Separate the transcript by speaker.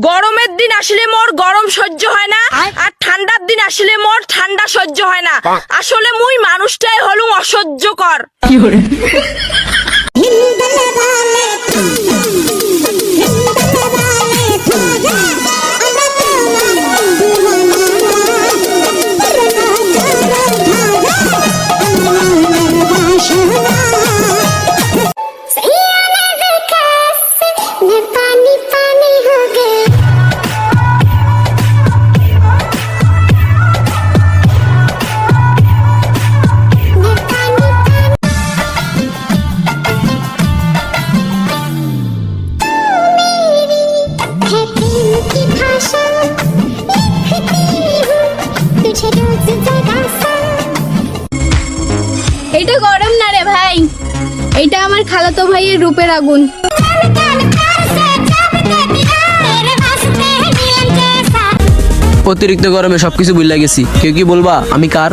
Speaker 1: গরমের দিন আসলে মোর গরম সহ্য হয় না আর ঠান্ডার দিন আসলে মোর ঠান্ডা সহ্য হয় না। আসলে মুই মানুষটাই হলুম অসহ্যকর।
Speaker 2: এটা গরম না রে ভাই? এটা আমার খালাতো ভাইয়ের রূপের আগুন।
Speaker 3: অতিরিক্ত গরমে সবকিছু ভুলে গেছি। কেউ কি বলবা আমি কার?